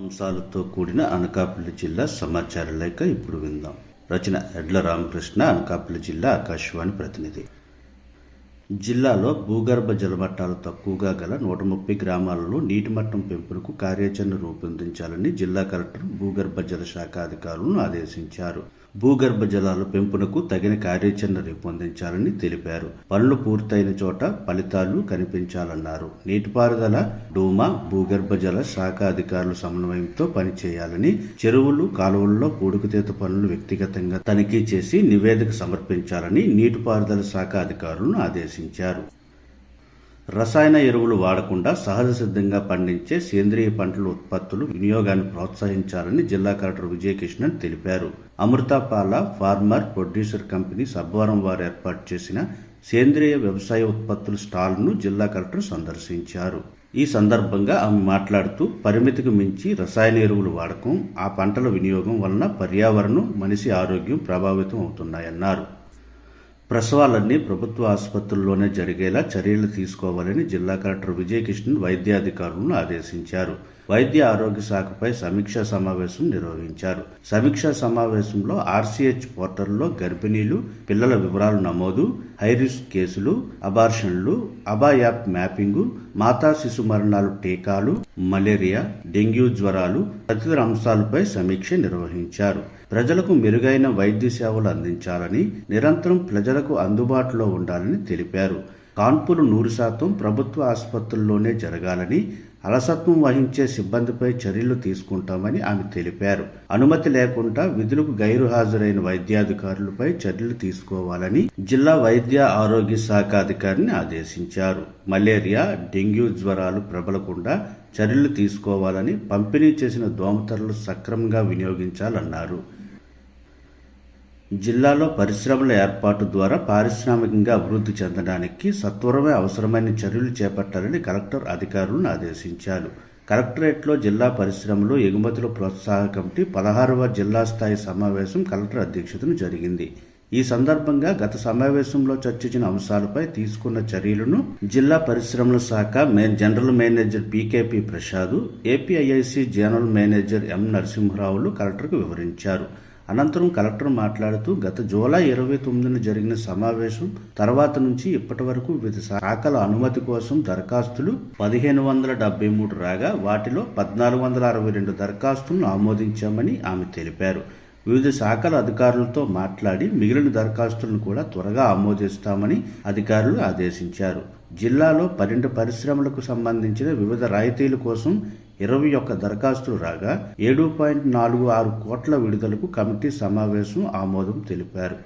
అంశాలతో కూడిన అనకాపల్లి జిల్లా సమాచార లేఖ ఇప్పుడు విందాం. రచన ఎడ్ల రామకృష్ణ అనకాపల్లి జిల్లా ఆకాశవాణి ప్రతినిధి. జిల్లాలో భూగర్భ జలమట్టాలు తక్కువగా గల నూట ముప్పై గ్రామాలలో నీటి మట్టం పెంపునకు కార్యాచరణ రూపొందించాలని జిల్లా కలెక్టర్ భూగర్భ జల శాఖ అధికారులను ఆదేశించారు. భూగర్భ జలాల పెంపునకు తగిన కార్యాచరణ రూపొందించాలని తెలిపారు. పనులు పూర్తయిన చోట ఫలితాలు కనిపించాలన్నారు. నీటిపారుదల డూమా భూగర్భ జల శాఖ అధికారుల సమన్వయంతో పనిచేయాలని చెరువులు కాలువల్లో పూడుకుతీత పనులు వ్యక్తిగతంగా తనిఖీ చేసి నివేదిక సమర్పించాలని నీటిపారుదల శాఖ అధికారులను ఆదేశించారు. రసాయన ఎరువులు వాడకుండా సహజ సిద్ధంగా పండించే సేంద్రియ పంటల ఉత్పత్తులు వినియోగాన్ని ప్రోత్సహించాలని జిల్లా కలెక్టర్ విజయకృష్ణన్ తెలిపారు. Amruthapala farmer producer company Sabbavaram వారు ఏర్పాటు చేసిన సేంద్రియ వ్యవసాయ ఉత్పత్తుల స్టాల్ను జిల్లా కలెక్టర్ సందర్శించారు. ఈ సందర్భంగా ఆమె మాట్లాడుతూ పరిమితికి మించి రసాయన ఎరువులు వాడకం ఆ పంటల వినియోగం వలన పర్యావరణం మనిషి ఆరోగ్యం ప్రభావితం అవుతున్నాయన్నారు. ప్రసవాలన్నీ ప్రభుత్వ ఆసుపత్రుల్లోనే జరిగేలా చర్యలు తీసుకోవాలని జిల్లా కలెక్టర్ విజయకృష్ణన్ వైద్యాధికారులను ఆదేశించారు. వైద్య ఆరోగ్య శాఖపై సమీక్షా సమావేశం నిర్వహించారు. సమీక్షా సమావేశంలో ఆర్సీహెచ్ పోర్టల్లో గర్భిణీలు పిల్లల వివరాలు నమోదు హైరిస్క్ కేసులు అబార్షన్లు అబా యాప్ మ్యాపింగు మాతా శిశు మరణాలు టీకాలు మలేరియా డెంగ్యూ జ్వరాలు తదితర అంశాలపై సమీక్ష నిర్వహించారు. ప్రజలకు మెరుగైన వైద్య సేవలు అందించాలని నిరంతరం ప్రజలకు అందుబాటులో ఉండాలని తెలిపారు. కాన్పులు నూరు శాతం ప్రభుత్వ ఆసుపత్రుల్లోనే జరగాలని అలసత్వం వహించే సిబ్బందిపై చర్యలు తీసుకుంటామని ఆమె తెలిపారు. అనుమతి లేకుండా విధులకు గైరు హాజరైన వైద్యాధికారులపై చర్యలు తీసుకోవాలని జిల్లా వైద్య ఆరోగ్య శాఖ అధికారిని ఆదేశించారు. మలేరియా డెంగ్యూ జ్వరాలు ప్రబలకుండా చర్యలు తీసుకోవాలని పంపిణీ చేసిన దోమతరలు సక్రమంగా వినియోగించాలన్నారు. జిల్లాలో పరిశ్రమల ఏర్పాటు ద్వారా పారిశ్రామికంగా అభివృద్ధి చెందడానికి సత్వరమే అవసరమైన చర్యలు చేపట్టాలని కలెక్టర్ అధికారులను ఆదేశించారు. కలెక్టరేట్లో జిల్లా పరిశ్రమలు ఎగుమతుల ప్రోత్సాహ కమిటీ పదహారవ జిల్లా స్థాయి సమావేశం కలెక్టర్ అధ్యక్షతను జరిగింది. ఈ సందర్భంగా గత సమావేశంలో చర్చించిన అంశాలపై తీసుకున్న చర్యలను జిల్లా పరిశ్రమల శాఖ general manager PKP Prasad APIIC general manager M నరసింహరావులు కలెక్టర్కు వివరించారు. అనంతరం కలెక్టర్ మాట్లాడుతూ గత జూలై ఇరవై తొమ్మిదిన జరిగిన సమావేశం తర్వాత నుంచి ఇప్పటి వరకు వివిధ శాఖల అనుమతి కోసం దరఖాస్తులు పదిహేను వందల డెబ్బై మూడు రాగా వాటిలో పద్నాలుగు వందల అరవై రెండు దరఖాస్తులను ఆమోదించామని ఆమె తెలిపారు. వివిధ శాఖల అధికారులతో మాట్లాడి మిగిలిన దరఖాస్తులను కూడా త్వరగా ఆమోదిస్తామని అధికారులు ఆదేశించారు. జిల్లాలో పన్నెండు పరిశ్రమలకు సంబంధించిన వివిధ రాయితీల కోసం ఇరవై ఒక్క దరఖాస్తులు రాగా ఏడు పాయింట్ నాలుగు ఆరు కోట్ల విడుదలకు కమిటీ సమావేశం ఆమోదం తెలిపారు.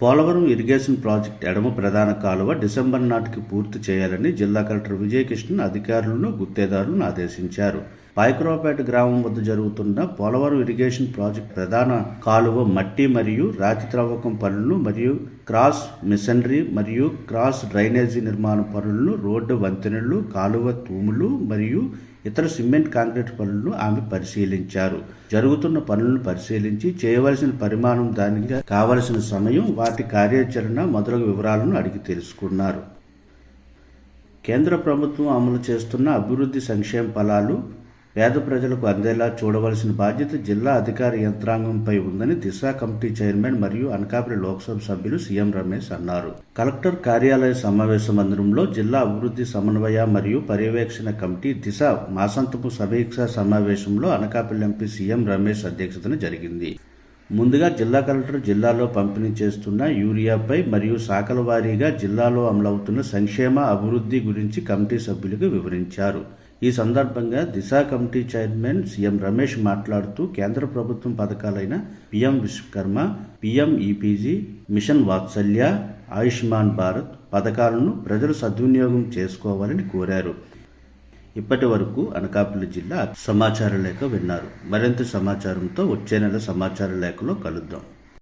పోలవరం ఇరిగేషన్ ప్రాజెక్ట్ ఎడమ ప్రధాన కాలువ డిసెంబర్ నాటికి పూర్తి చేయాలని జిల్లా కలెక్టర్ విజయకృష్ణన్ అధికారులను గుత్తేదారులను ఆదేశించారు. పాయకరావుపేట గ్రామం వద్ద జరుగుతున్న పోలవరం ఇరిగేషన్ ప్రాజెక్ట్ ప్రధాన కాలువ మట్టి మరియు రాతి త్రవ్వకం పనులను మరియు క్రాస్ మిషనరీ మరియు క్రాస్ డ్రైనేజీ నిర్మాణ పనులను రోడ్డు వంతెనలు కాలువ తూములు మరియు ఇతర సిమెంట్ కాంక్రీట్ పనులను ఆమె పరిశీలించారు. జరుగుతున్న పనులను పరిశీలించి చేయవలసిన పరిమాణం దానికి కావలసిన సమయం వాటి కార్యాచరణ మొదలగు వివరాలను అడిగి తెలుసుకున్నారు. కేంద్ర ప్రభుత్వం అమలు చేస్తున్న అభివృద్ధి సంక్షేమ ఫలాలు పేద ప్రజలకు అందేలా చూడవలసిన బాధ్యత జిల్లా అధికార యంత్రాంగంపై ఉందని దిశ కమిటీ చైర్మన్ మరియు అనకాపల్లి లోక్సభ సభ్యులు సీఎం రమేష్ అన్నారు. కలెక్టర్ కార్యాలయ సమావేశ మందిరంలో జిల్లా అభివృద్ధి సమన్వయ మరియు పర్యవేక్షణ కమిటీ దిశ మాసంతపు సమీక్ష సమావేశంలో అనకాపల్లి ఎంపీ సీఎం రమేష్ అధ్యక్షతన జరిగింది. ముందుగా జిల్లా కలెక్టర్ జిల్లాలో పంపిణీ చేస్తున్న యూరియాపై మరియు శాఖల వారీగా జిల్లాలో అమలవుతున్న సంక్షేమ అభివృద్ధి గురించి కమిటీ సభ్యులకు వివరించారు. ఈ సందర్భంగా Disha committee chairman CM Ramesh మాట్లాడుతూ కేంద్ర ప్రభుత్వం పథకాలైన PM Vishwakarma PM EPG mission Vatsalya Ayushman Bharat పథకాలను ప్రజలు సద్వినియోగం చేసుకోవాలని కోరారు. ఇప్పటి వరకు అనకాపల్లి జిల్లా సమాచార లేఖ విన్నారు. మరింత సమాచారంతో వచ్చే నెల సమాచార లేఖలో కలుద్దాం.